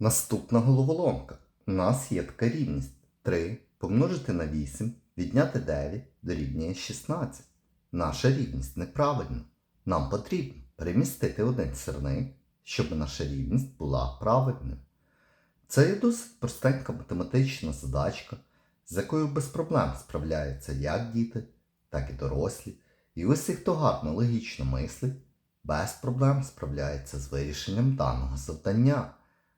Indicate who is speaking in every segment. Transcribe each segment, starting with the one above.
Speaker 1: Наступна головоломка. У нас є така рівність 3 помножити на 8, відняти 9 дорівнює 16. Наша рівність неправильна. Нам потрібно перемістити один сирник, щоб наша рівність була правильною. Це є досить простенька математична задачка, з якою без проблем справляються як діти, так і дорослі. І усі, хто гарно логічно мислить, без проблем справляється з вирішенням даного завдання.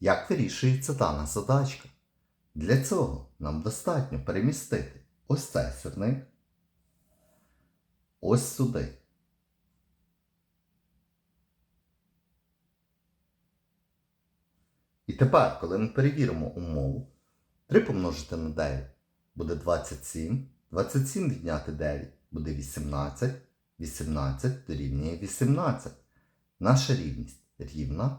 Speaker 1: Як вирішується дана задачка? Для цього нам достатньо перемістити ось цей сирник ось сюди. І тепер, коли ми перевіримо умову, 3 помножити на 9 буде 27, 27 відняти 9 буде 18, 18 дорівнює 18. Наша рівність рівна,